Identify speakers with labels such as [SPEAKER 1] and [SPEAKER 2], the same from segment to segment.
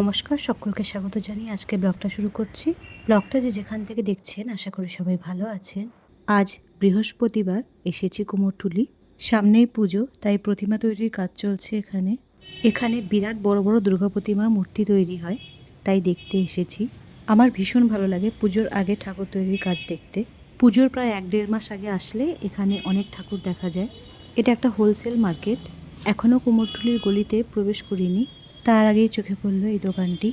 [SPEAKER 1] নমস্কার, সকলকে স্বাগত জানিয়ে আজকে ব্লগটা শুরু করছি। ব্লগটা যে যেখান থেকে দেখছেন, আশা করি সবাই ভালো আছেন। আজ বৃহস্পতিবার, এসেছি কুমোরটুলি। সামনেই পুজো, তাই প্রতিমা তৈরির কাজ চলছে এখানে। এখানে বিরাট বড় বড় দুর্গা প্রতিমার মূর্তি তৈরি হয়, তাই দেখতে এসেছি। আমার ভীষণ ভালো লাগে পুজোর আগে ঠাকুর তৈরির কাজ দেখতে। পুজোর প্রায় এক দেড় মাস আগে আসলে এখানে অনেক ঠাকুর দেখা যায়। এটা একটা হোলসেল মার্কেট। এখনও কুমোরটুলির গলিতে প্রবেশ করিনি। তার আগেই চোখে পড়ল এই দোকানটি।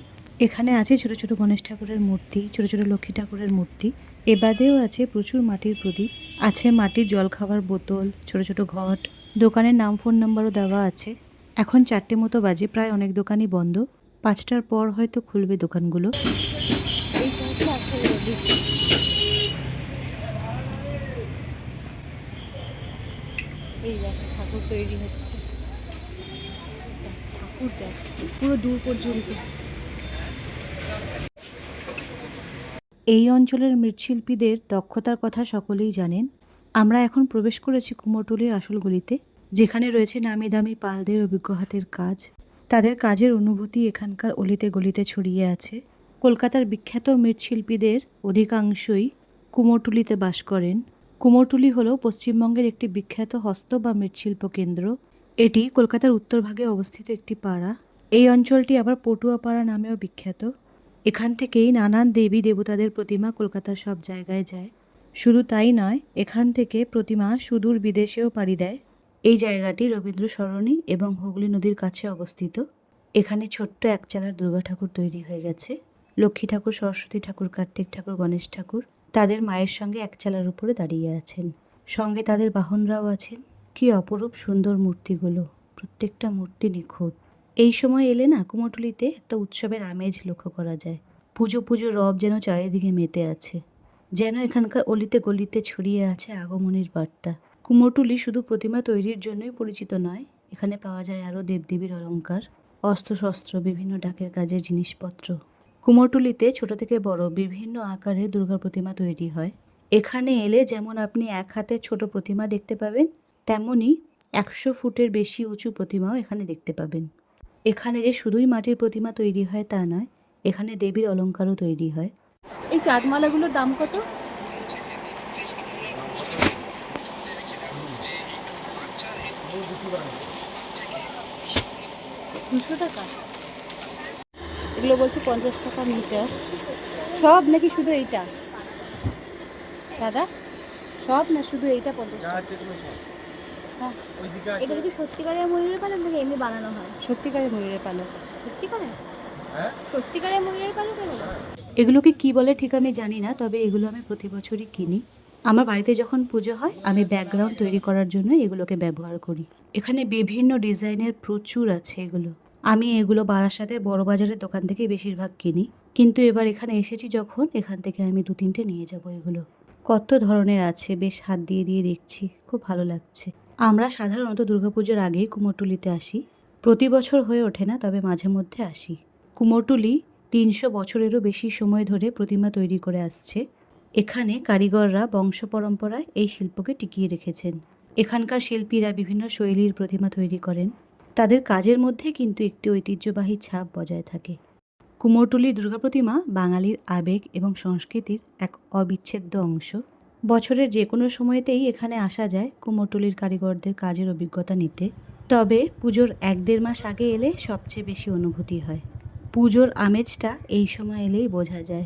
[SPEAKER 1] এখানে আছে ছোট ছোট গণেশ ঠাকুরের মূর্তি, ছোট ছোট লক্ষ্মী ঠাকুরের মূর্তি। এবাদেও আছে প্রচুর মাটির প্রদীপ। আছে মাটির জল খাওয়ার বোতল, ছোট ছোট ঘট। দোকানের নাম ফোন নাম্বারও দেওয়া আছে। এখন চারটে মতো বাজে, প্রায় অনেক দোকানই বন্ধ। পাঁচটার পর হয়তো খুলবে দোকানগুলো। এই ঠাকুর তৈরি হচ্ছে। পুরো দূর পর্যন্ত। এই অঞ্চলের মৃৎশিল্পীদের দক্ষতার কথা সকলেই জানেন। আমরা এখন প্রবেশ করেছি কুমোরটুলির আসল গলিতে যেখানে রয়েছে নামি দামি পালদের অভিজ্ঞ হাতের কাজ। তাদের কাজের অনুভূতি এখানকার অলিতে গলিতে ছড়িয়ে আছে। কলকাতার বিখ্যাত মৃৎশিল্পীদের অধিকাংশই কুমোরটুলিতে বাস করেন। কুমোরটুলি হল পশ্চিমবঙ্গের একটি বিখ্যাত হস্ত বা মৃৎশিল্প কেন্দ্র। এটি কলকাতার উত্তরভাগে অবস্থিত একটি পাড়া। এই অঞ্চলটি আবার পটুয়া পাড়া নামেও বিখ্যাত। এখান থেকেই নানান দেবী দেবতাদের প্রতিমা কলকাতার সব জায়গায় যায়। শুধু তাই নয়, এখান থেকে প্রতিমা সুদূর বিদেশেও পাড়ি দেয়। এই জায়গাটি রবীন্দ্র সরণি এবং হুগলি নদীর কাছে অবস্থিত। এখানে ছোট্ট একচালার দুর্গা ঠাকুর তৈরি হয়ে গেছে। লক্ষ্মী ঠাকুর, সরস্বতী ঠাকুর, কার্তিক ঠাকুর, গণেশ ঠাকুর তাদের মায়ের সঙ্গে এক চালার উপরে দাঁড়িয়ে আছেন। সঙ্গে তাদের বাহনরাও আছেন। কি অপরূপ সুন্দর মূর্তিগুলো, প্রত্যেকটা মূর্তি নিখুঁত। এই সময় এলে না কুমোরটুলিতে একটা উৎসবের আমেজ লক্ষ্য করা যায়। পুজো পুজো রব যেন চারিদিকে মেতে আছে, যেন এখানকার অলিতে গলিতে ছড়িয়ে আছে আগমনের বার্তা। কুমোরটুলি শুধু প্রতিমা তৈরির জন্যই পরিচিত নয়, এখানে পাওয়া যায় আরও দেবদেবীর অলংকার অস্ত্রশস্ত্র, বিভিন্ন ডাকের কাজের জিনিসপত্র। কুমোরটুলিতে ছোট থেকে বড় বিভিন্ন আকারের দুর্গা প্রতিমা তৈরি হয়। এখানে এলে যেমন আপনি এক হাতে ছোট প্রতিমা দেখতে পাবেন তেমনই একশো ফুটের বেশি উঁচু প্রতিমাও এখানে দেখতে পাবেন। এখানে যে শুধুই মাটির প্রতিমা তৈরি হয় তা নয়, এখানে দেবীর অলঙ্কারও তৈরি হয়।
[SPEAKER 2] এই চাঁদমালাগুলোর দাম কত? দুশো টাকা। এগুলো বলছে পঞ্চাশ টাকা মিটার। সব নাকি শুধু এইটা? দাদা, সব না শুধু এইটা পঞ্চাশ টাকা?
[SPEAKER 3] এটা কি সত্যিকারের ময়ূরের পালক নাকি এমনি বানানো হয়।
[SPEAKER 2] সত্যিকারের ময়ূরের পালক।
[SPEAKER 3] সত্যিকারের? সত্যিকারের ময়ূরের পালক
[SPEAKER 1] এগুলোকে কি বলে ঠিক আমি জানি না তবে এগুলো আমি প্রতি বছরই কিনি। আমার বাড়িতে যখন পুজো হয় আমি ব্যাকগ্রাউন্ড তৈরি করার জন্য এগুলোকে ব্যবহার করি। এখানে বিভিন্ন ডিজাইনের প্রচুর আছে এগুলো। আমি এগুলো বারাসাতের বড় বাজারের দোকান থেকে বেশিরভাগ কিনি। কিন্তু এবার এখানে এসেছি যখন এখান থেকে আমি দু তিনটে নিয়ে যাব এগুলো। কত ধরনের আছে বেশ হাত দিয়ে দিয়ে দেখছি খুব ভালো লাগছে। আমরা সাধারণত দুর্গাপুজোর আগেই কুমোরটুলিতে আসি। প্রতি বছর হয়ে ওঠে না, তবে মাঝে মধ্যে আসি। কুমোরটুলি তিনশো বছরেরও বেশি সময় ধরে প্রতিমা তৈরি করে আসছে। এখানে কারিগররা বংশ পরম্পরায় এই শিল্পকে টিকিয়ে রেখেছেন। এখানকার শিল্পীরা বিভিন্ন শৈলীর প্রতিমা তৈরি করেন। তাদের কাজের মধ্যে কিন্তু একটি ঐতিহ্যবাহী ছাপ বজায় থাকে। কুমোরটুলি দুর্গা প্রতিমা বাঙালির আবেগ এবং সংস্কৃতির এক অবিচ্ছেদ্য অংশ। বছরের যে কোনো সময়তেই এখানে আসা যায় কুমোরটুলির কারিগরদের কাজের অভিজ্ঞতা নিতে। তবে পুজোর এক দেড় মাস আগে এলে সবচেয়ে বেশি অনুভূতি হয়। পুজোর আমেজটা এই সময় এলেই বোঝা যায়।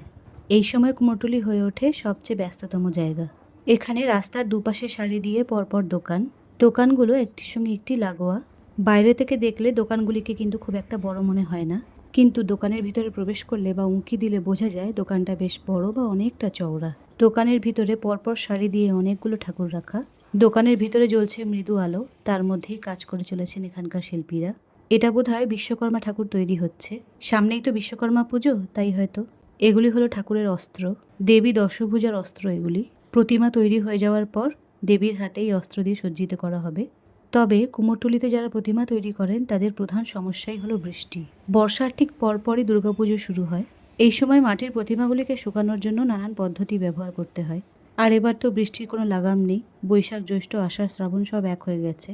[SPEAKER 1] এই সময় কুমোরটুলি হয়ে ওঠে সবচেয়ে ব্যস্ততম জায়গা। এখানে রাস্তার দুপাশে সারি দিয়ে পরপর দোকান। দোকানগুলো একটির সঙ্গে একটি লাগোয়া। বাইরে থেকে দেখলে দোকানগুলিকে কিন্তু খুব একটা বড় মনে হয় না। কিন্তু দোকানের ভিতরে প্রবেশ করলে বা উঁকি দিলে বোঝা যায় দোকানটা বেশ বড় বা অনেকটা চওড়া। দোকানের ভিতরে পরপর সারি দিয়ে অনেকগুলো ঠাকুর রাখা। দোকানের ভিতরে জ্বলছে মৃদু আলো। তার মধ্যেই কাজ করে চলেছেন এখানকার শিল্পীরা। এটা বোধ হয় বিশ্বকর্মা ঠাকুর তৈরি হচ্ছে। সামনেই তো বিশ্বকর্মা পুজো, তাই হয়তো। এগুলি হলো ঠাকুরের অস্ত্র। দেবী দশভূজার অস্ত্র এগুলি। প্রতিমা তৈরি হয়ে যাওয়ার পর দেবীর হাতেই অস্ত্র দিয়ে সজ্জিত করা হবে। তবে কুমোরটুলিতে যারা প্রতিমা তৈরি করেন, তাদের প্রধান সমস্যাই হলো বৃষ্টি। বর্ষার ঠিক পরপরই দুর্গাপুজো শুরু হয়। এই সময় মাটির প্রতিমাগুলিকে শুকানোর জন্য নানান পদ্ধতি ব্যবহার করতে হয়। আর এবার তো বৃষ্টির কোনো লাগাম নেই, বৈশাখ, জ্যৈষ্ঠ, আষাঢ়, শ্রাবণ সব এক হয়ে গেছে।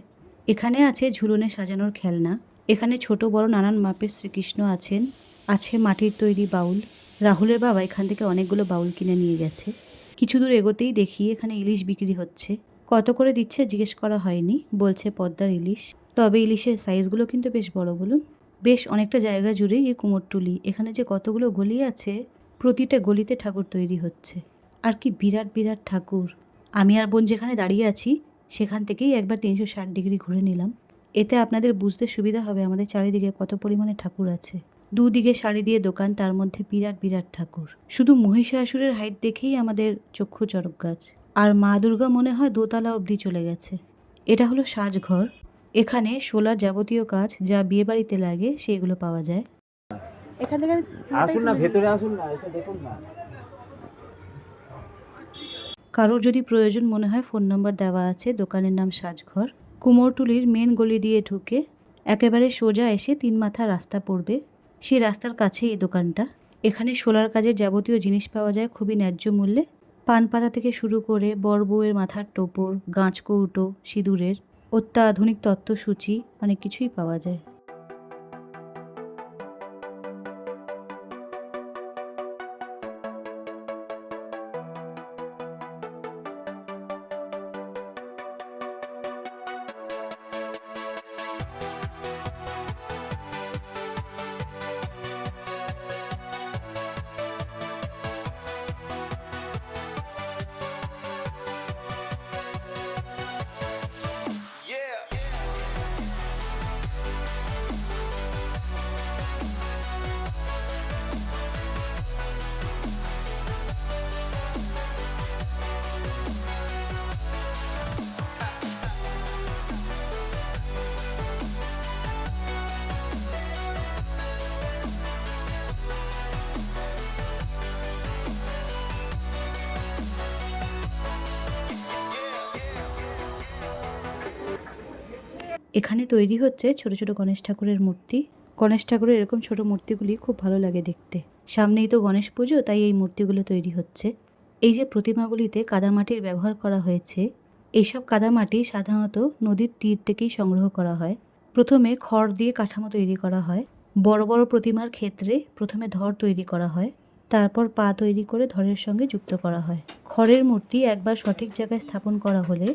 [SPEAKER 1] এখানে আছে ঝুলনে সাজানোর খেলনা, এখানে ছোট বড় নানান মাপের শ্রীকৃষ্ণ আছেন, আছে মাটির তৈরি বাউল। রাহুলের বাবা এখান থেকে অনেকগুলো বাউল কিনে নিয়ে গেছে। কিছু দূর এগোতেই দেখি এখানে ইলিশ বিক্রি হচ্ছে। কত করে দিচ্ছে জিজ্ঞেস করা হয়নি, বলছে পদ্মার ইলিশ। তবে ইলিশের সাইজগুলো কিন্তু বেশ বড়, বলুন। বেশ অনেকটা জায়গা জুড়েই এই কুমোরটুলি। এখানে যে কতগুলো গলি আছে, প্রতিটা গলিতে ঠাকুর তৈরি হচ্ছে। আর কি বিরাট বিরাট ঠাকুর। আমি আর বোন যেখানে দাঁড়িয়ে আছি, সেখান থেকেই একবার তিনশো ষাট ডিগ্রি ঘুরে নিলাম। এতে আপনাদের বুঝতে সুবিধা হবে আমাদের চারিদিকে কত পরিমাণে ঠাকুর আছে। দুদিকে শাড়ি দিয়ে দোকান, তার মধ্যে বিরাট বিরাট ঠাকুর। শুধু মহিষাসুরের হাইট দেখেই আমাদের চক্ষু চরক গাছ। আর মা দুর্গা মনে হয় দোতলা অবধি চলে গেছে। এটা হলো সাজঘর। এখানে সোলার যাবতীয় কাজ যা বিয়ে বাড়িতে লাগে সেগুলো পাওয়া যায়।
[SPEAKER 2] এখান থেকে
[SPEAKER 4] আসুন না ভেতরে আসুন না এসে দেখুন না।
[SPEAKER 1] কারোর যদি প্রয়োজন মনে হয় ফোন নাম্বার দেওয়া আছে দোকানের নাম সাজঘর। কুমোরটুলির মেন গলি দিয়ে ঢুকে একেবারে সোজা এসে তিন মাথা রাস্তা পড়বে। সেই রাস্তার কাছে এই দোকানটা। এখানে সোলার কাজের যাবতীয় জিনিস পাওয়া যায় খুবই ন্যায্য মূল্যে। পান পাতা থেকে শুরু করে বর বউয়ের মাথার টোপর গাছ কৌটো সিঁদুরের। অত্যাধুনিক তত্ত্বসূচি অনেক কিছুই পাওয়া যায়। এখানে তৈরি হচ্ছে ছোট ছোট গণেশ ঠাকুরের মূর্তি। গণেশ ঠাকুরের এরকম ছোট মূর্তিগুলি খুব ভালো লাগে দেখতে। সামনেই তো গণেশ পুজো, তাই এই মূর্তিগুলো তৈরি হচ্ছে। এই যে প্রতিমাগুলিতে কাদামাটির ব্যবহার করা হয়েছে এইসব কাদামাটি সাধারণত নদীর তীর থেকেই সংগ্রহ করা হয়। প্রথমে খড় দিয়ে কাঠামো তৈরি করা হয়। বড় বড় প্রতিমার ক্ষেত্রে প্রথমে ধর তৈরি করা হয়। তারপর পা তৈরি করে ধরের সঙ্গে যুক্ত করা হয়। খড়ের মূর্তি একবার সঠিক জায়গায় স্থাপন করা হলে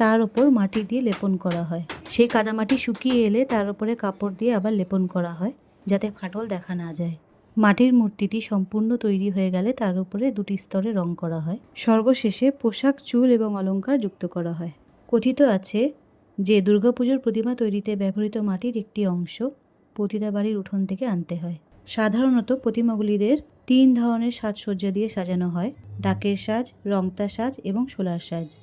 [SPEAKER 1] তার ওপর মাটি দিয়ে লেপন করা হয়। সেই কাদামাটি শুকিয়ে এলে তার উপরে কাপড় দিয়ে আবার লেপন করা হয়, যাতে ফাটল দেখা না যায়। মাটির মূর্তিটি সম্পূর্ণ তৈরি হয়ে গেলে তার উপরে দুটি স্তরে রং করা হয়। সর্বশেষে পোশাক, চুল এবং অলংকার যুক্ত করা হয়। কথিত আছে যে, দুর্গাপুজোর প্রতিমা তৈরিতে ব্যবহৃত মাটির একটি অংশ পতিতা বাড়ির উঠোন থেকে আনতে হয়। সাধারণত প্রতিমাগুলিদের তিন ধরনের সাজসজ্জা দিয়ে সাজানো হয়। ডাকের সাজ, রংতা সাজ এবং সোলার সাজ।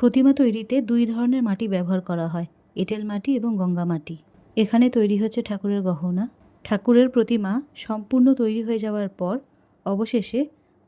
[SPEAKER 1] প্রতিমা তৈরিতে দুই ধরনের মাটি ব্যবহার করা হয়, এঁটেল মাটি এবং গঙ্গা মাটি। এখানে তৈরি হচ্ছে ঠাকুরের গহনা। ঠাকুরের প্রতিমা সম্পূর্ণ তৈরি হয়ে যাওয়ার পর, অবশেষে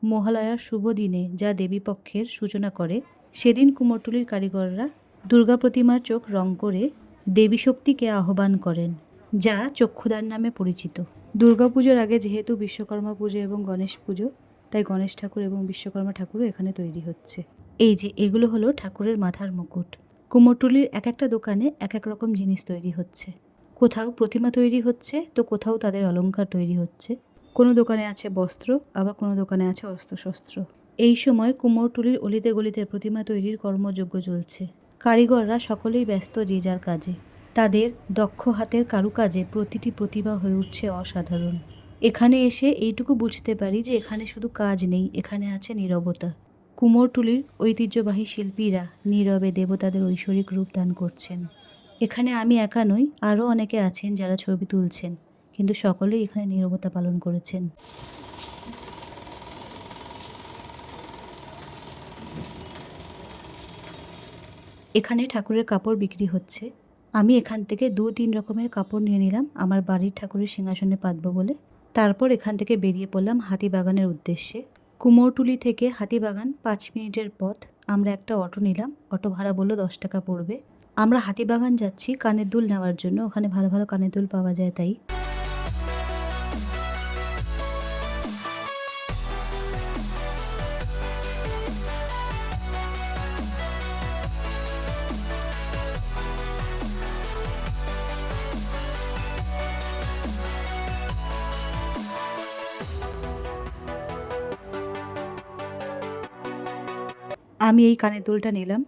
[SPEAKER 1] মহালয়ার শুভ দিনে যা দেবীপক্ষের সূচনা করে, সেদিন কুমোরটুলির কারিগররা দুর্গা প্রতিমার চোখ রং করে দেবী শক্তিকে আহ্বান করেন, যা চক্ষুদান নামে পরিচিত। দুর্গাপুজোর আগে যেহেতু বিশ্বকর্মা পুজো এবং গণেশ পুজো, তাই গণেশ ঠাকুর এবং বিশ্বকর্মা ঠাকুরও এখানে তৈরি হচ্ছে। এই যে, এগুলো হলো ঠাকুরের মাথার মুকুট। কুমোরটুলির এক একটা দোকানে এক এক রকম জিনিস তৈরি হচ্ছে। কোথাও প্রতিমা তৈরি হচ্ছে, তো কোথাও তাদের অলংকার তৈরি হচ্ছে। কোনো দোকানে আছে বস্ত্র, আবার কোনো দোকানে আছে অস্ত্রশস্ত্র। এই সময় কুমোরটুলির অলিতে গলিতে প্রতিমা তৈরির কর্মযজ্ঞ চলছে। কারিগররা সকলেই ব্যস্ত যে যার কাজে। তাদের দক্ষ হাতের কারুকাজে প্রতিটি প্রতিভা হয়ে উঠছে অসাধারণ। এখানে এসে এইটুকু বুঝতে পারি যে এখানে শুধু কাজ নেই, এখানে আছে নীরবতা। কুমোরটুলির ঐতিহ্যবাহী শিল্পীরা নীরবে দেবতাদের ঐশ্বরিক রূপ দান করছেন। এখানে আমি একা নই, আরও অনেকে আছেন যারা ছবি তুলছেন, কিন্তু সকলেই এখানে নীরবতা পালন করেছেন। এখানে ঠাকুরের কাপড় বিক্রি হচ্ছে। আমি এখান থেকে দু তিন রকমের কাপড় নিয়ে নিলাম, আমার বাড়ির ঠাকুরের সিংহাসনে পাতবো বলে। তারপর এখান থেকে বেরিয়ে পড়লাম হাতিবাগানের উদ্দেশ্যে। কুমোরটুলি থেকে হাতিবাগান পাঁচ মিনিটের পথ। আমরা একটা অটো নিলাম। অটো ভাড়া বলল দশ টাকা পড়বে। আমরা হাতিবাগান যাচ্ছি কানের দুল নেওয়ার জন্য। ওখানে ভালো ভালো কানের দুল পাওয়া যায় তাই। আমি এই কানের দুলটা নিলাম।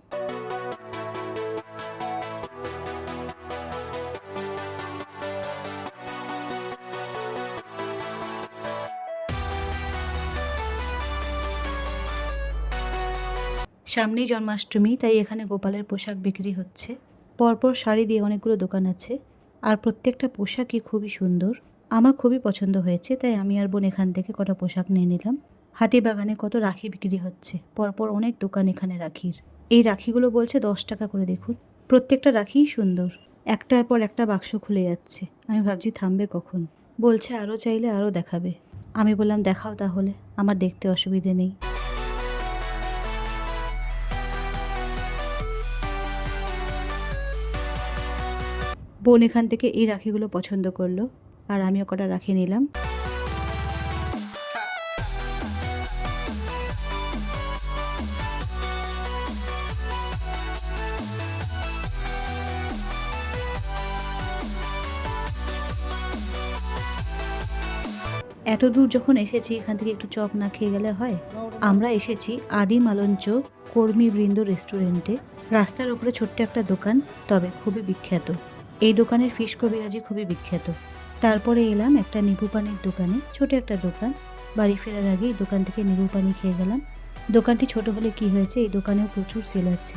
[SPEAKER 1] সামনেই জন্মাষ্টমী, তাই এখানে গোপালের পোশাক বিক্রি হচ্ছে। পরপর শাড়ি দিয়ে অনেকগুলো দোকান আছে, আর প্রত্যেকটা পোশাকই খুবই সুন্দর। আমার খুবই পছন্দ হয়েছে, তাই আমি আর বোন এখান থেকে কটা পোশাক নিয়ে নিলাম। হাতিবাগানে কত রাখি বিক্রি হচ্ছে? পরপর অনেক দোকান এখানে রাখির। এই রাখিগুলো বলছে দশ টাকা করে, দেখুন। প্রত্যেকটা রাখিই সুন্দর। একটার পর একটা বাক্স খুলে যাচ্ছে। আমি ভাবছি, থামবে কখন? বলছে আরও চাইলে আরও দেখাবে। আমি বললাম, দেখাও তাহলে। আমার দেখতে অসুবিধে নেই। বোন এখান থেকে এই রাখিগুলো পছন্দ করল। আর আমিও কটা রাখি নিলাম। এত দূর যখন এসেছি, এখান থেকে একটু চপ না খেয়ে গেলে হয়? আমরা এসেছি আদি মালঞ্চ কর্মীবৃন্দ রেস্টুরেন্টে রাস্তার উপরে ছোট্ট একটা দোকান, তবে খুবই বিখ্যাত। এই দোকানের ফিশ কবিরাজি খুবই বিখ্যাত। তারপরে এলাম একটা নিবু পানির দোকানে, ছোট একটা দোকান। বাড়ি ফেরার আগে এই দোকান থেকে নিবু পানি খেয়ে গেলাম। দোকানটি ছোট হলে কি হয়েছে, এই দোকানেও প্রচুর সেল আছে।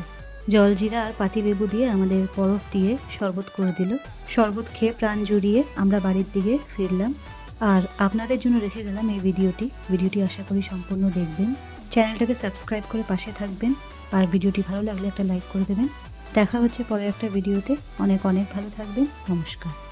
[SPEAKER 1] জলজিরা আর পাতিলেবু দিয়ে আমাদের বরফ দিয়ে শরবত করে দিল। শরবত খেয়ে প্রাণ জুড়িয়ে আমরা বাড়ির দিকে ফিরলাম। আর আপনাদের জন্য রেখে গেলাম এই ভিডিওটি। ভিডিওটি আশা করি সম্পূর্ণ দেখবেন। চ্যানেলটাকে সাবস্ক্রাইব করে পাশে থাকবেন। আর ভিডিওটি ভালো লাগলে একটা লাইক করে দেবেন। দেখা হচ্ছে পরের একটা ভিডিওতে। অনেক অনেক ভালো থাকবেন। নমস্কার।